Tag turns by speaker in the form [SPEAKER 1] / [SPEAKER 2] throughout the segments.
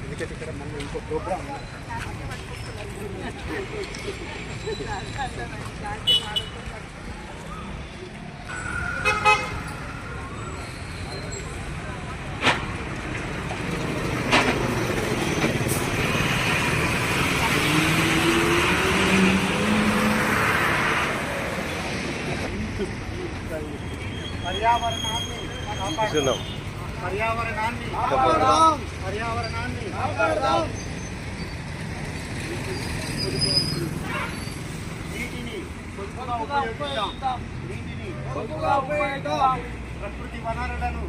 [SPEAKER 1] ఎందుకంటే ఇక్కడ మన ఇంకో ప్రోగ్రామ్ పర్యావరణాన్ని చూస్తున్నాం పర్యావరణాన్ని పర్యావరణాన్ని నీటిని పొదుపుగా ఉపయోగిద్దాం. నీటిని పొదుపుగా ఉపయోగిద్దాం. ప్రకృతి వనరులను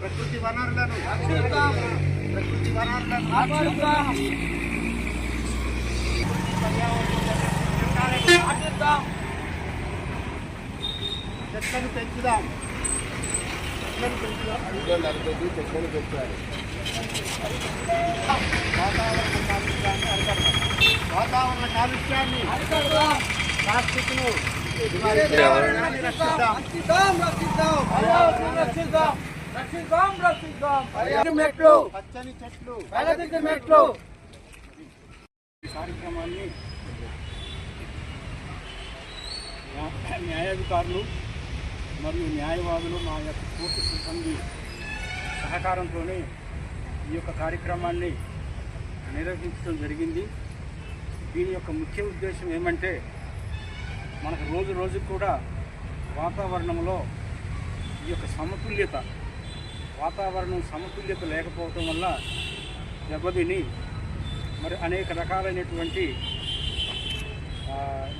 [SPEAKER 1] ప్రకృతి వనరులను ప్రకృతి వనరులను చెట్లను పెంచుదాం వాతావరణ కాలుష్యాన్ని అరికడదాం వాతావరణ కాలుష్యాన్ని అరికడదాం ప్లాస్టిక్ను పచ్చని చెట్లు
[SPEAKER 2] మెట్లు
[SPEAKER 1] కార్యక్రమాన్ని న్యాయాధికారులు మరియు న్యాయవాదులు మా యొక్క కోర్టు సిబ్బంది సహకారంతోనే ఈ యొక్క కార్యక్రమాన్ని నిర్వహించడం జరిగింది. దీని యొక్క ముఖ్య ఉద్దేశం ఏమంటే మనకు రోజు రోజుకు కూడా వాతావరణంలో ఈ యొక్క సమతుల్యత వాతావరణం సమతుల్యత లేకపోవటం వల్ల దెబ్బతిని మరి అనేక రకాలైనటువంటి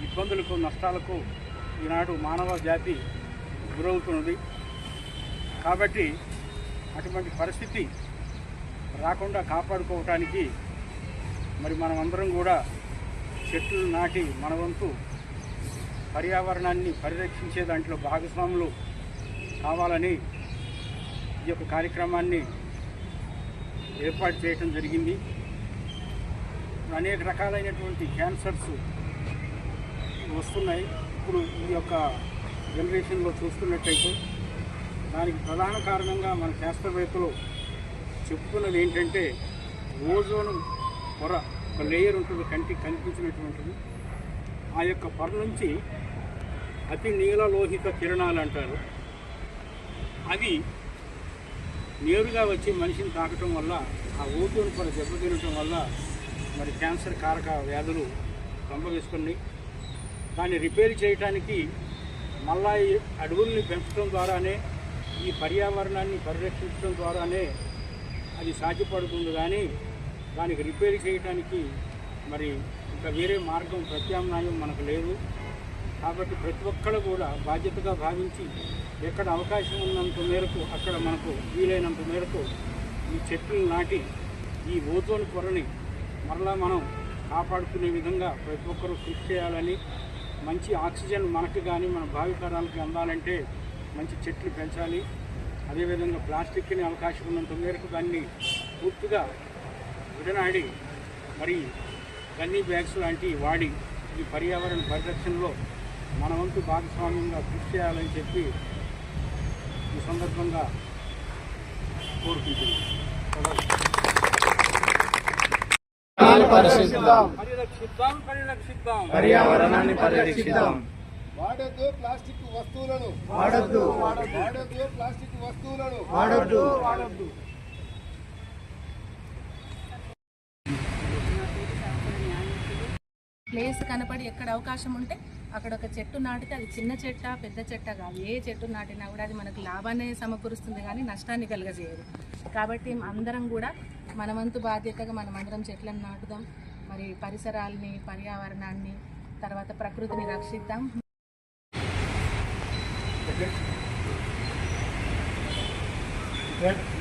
[SPEAKER 1] ఇబ్బందులకు నష్టాలకు ఈనాడు మానవ జాతి గురవుతున్నది. కాబట్టి అటువంటి పరిస్థితి రాకుండా కాపాడుకోవటానికి మరి మనం అందరం కూడా చెట్లు నాటి మన వంతు పర్యావరణాన్ని పరిరక్షించే దాంట్లో భాగస్వాములు కావాలని ఈ యొక్క కార్యక్రమాన్ని ఏర్పాటు చేయటం జరిగింది. అనేక రకాలైనటువంటి క్యాన్సర్స్ వస్తున్నాయి. ఇప్పుడు ఈ యొక్క జనరేషన్లో చూస్తున్నట్టయితే దానికి ప్రధాన కారణంగా మన శాస్త్రవేత్తలు చెప్తున్నది ఏంటంటే ఓజోన్ పొర ఒక లేయర్ ఉంటుంది కంటికి కనిపించినటువంటిది. ఆ యొక్క పొర నుంచి అతి నీలలోహిత కిరణాలు అంటారు. అవి నేరుగా వచ్చి మనిషిని తాకటం వల్ల ఆ ఓజోన్ పొర దెబ్బతినటం వల్ల మరి క్యాన్సర్ కారక వ్యాధులు సంభవిస్తున్నాయి. దాన్ని రిపేర్ చేయడానికి మళ్ళా ఈ అడవుల్ని పెంచడం ద్వారానే ఈ పర్యావరణాన్ని పరిరక్షించడం ద్వారానే అది సాధ్యపడుతుంది కానీ దానికి రిపేర్ చేయడానికి మరి ఇంకా వేరే మార్గం ప్రత్యామ్నాయం మనకు లేదు. కాబట్టి ప్రతి ఒక్కరు కూడా బాధ్యతగా భావించి ఎక్కడ అవకాశం ఉన్నంత మేరకు అక్కడ మనకు వీలైనంత మేరకు ఈ చెట్లు నాటి ఈ ఓజోన్ పొరని మరలా మనం కాపాడుకునే విధంగా ప్రతి ఒక్కరూ కృషి చేయాలని మంచి ఆక్సిజన్ మనకు కానీ మన భావితరాలకి అందాలంటే మంచి చెట్లు పెంచాలి. అదేవిధంగా ప్లాస్టిక్ని అవకాశం ఉన్నంత మేరకు దాన్ని పూర్తిగా విడనాడి మరి గన్నీ బ్యాగ్స్ లాంటివి వాడి ఈ పర్యావరణ పరిరక్షణలో మన వంతు భాగస్వామ్యంగా కృషి చేయాలని చెప్పి ఈ సందర్భంగా కోరుకుంటున్నాను. పరిరక్షిద్దాం పరిరక్షిద్దాం
[SPEAKER 2] పర్యావరణాన్ని పరిరక్షిద్దాం.
[SPEAKER 3] వాడొద్దు ప్లాస్టిక్ వస్తువులను.
[SPEAKER 2] వాడొద్దు.
[SPEAKER 3] వాడొద్దు ప్లాస్టిక్ వస్తువులను.
[SPEAKER 2] వాడొద్దు
[SPEAKER 3] వాడొద్దు.
[SPEAKER 4] ప్లేస్ కనపడి ఎక్కడ అవకాశం ఉంటే అక్కడ ఒక చెట్టు నాటితే అది చిన్న చెట్ట పెద్ద చెట్ట కాదు. ఏ చెట్టు నాటినా కూడా అది మనకు లాభాన్ని సమకూరుస్తుంది కానీ నష్టాన్ని కలగజేయదు. కాబట్టి అందరం కూడా మనవంతు బాధ్యతగా మనం అందరం చెట్లను నాటుదాం మరి పరిసరాల్ని పర్యావరణాన్ని తర్వాత ప్రకృతిని రక్షిద్దాం
[SPEAKER 1] Okay.